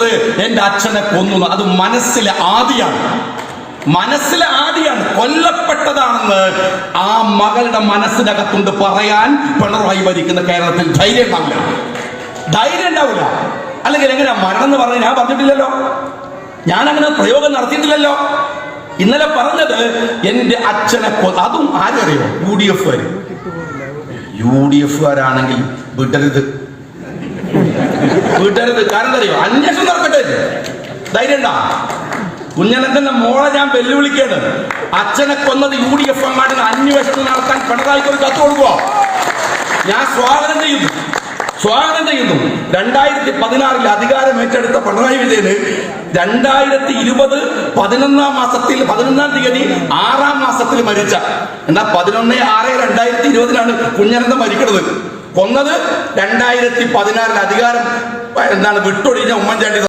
പറഞ്ഞത് എന്റെ അച്ഛനെ കൊന്നു അത് മനസ്സിലെ ആദിയാണ്. മനസ്സിലെ ആദിയാണ്. കൊല്ലപ്പെട്ടതാണെന്ന് ആ മകളുടെ മനസ്സിനകത്തുണ്ട് പറയാൻ പിണറായി ഭരിക്കുന്ന കേരളത്തിൽ ധൈര്യം ഉണ്ടാവില്ല. ധൈര്യം ഉണ്ടാവില്ല. അല്ലെങ്കിൽ എങ്ങനെയാ മരണം എന്ന് പറഞ്ഞ് ഞാൻ പറഞ്ഞിട്ടില്ലല്ലോ. ഞാൻ അങ്ങനെ പ്രയോഗം നടത്തിയിട്ടില്ലല്ലോ. ഇന്നലെ പറഞ്ഞത് എന്റെ അച്ഛനെ അതും ആരറിയോ? U D F U D എഫുകാരാണെങ്കിൽ വിടരുത്. വിടരുത് കാരണം അറിയോ? അന്വേഷണം നടക്കട്ടെ. ധൈര്യം ഉണ്ടാ? കുഞ്ഞനത്തിന്റെ മോളെ ഞാൻ വെല്ലുവിളിക്കാണ് അച്ഛനെ കൊന്നത് യു ഡി എഫ് അങ്ങാടിന് അന്വേഷണം നടത്താൻ പിണറായിക്ക് ഒരു കത്ത് കൊടുക്കുവോ? ഞാൻ സ്വാഗതം ചെയ്യുന്നു. സ്വാഗതം ചെയ്യുന്നു. രണ്ടായിരത്തി പതിനാറിൽ അധികാരം ഏറ്റെടുത്ത പിണറായി വിജയന് രണ്ടായിരത്തി ഇരുപത് പതിനൊന്നാം മാസത്തിൽ പതിനൊന്നാം തീയതി ആറാം മാസത്തിൽ മരിച്ച. എന്നാൽ പതിനൊന്ന് ആറ് രണ്ടായിരത്തി ഇരുപതിലാണ് കുഞ്ഞനന്ത മരിക്കുന്നത്. കൊന്നത് രണ്ടായിരത്തി പതിനാറിൽ അധികാരം എന്താണ് വിട്ടൊഴിഞ്ഞ ഉമ്മൻചാണ്ടി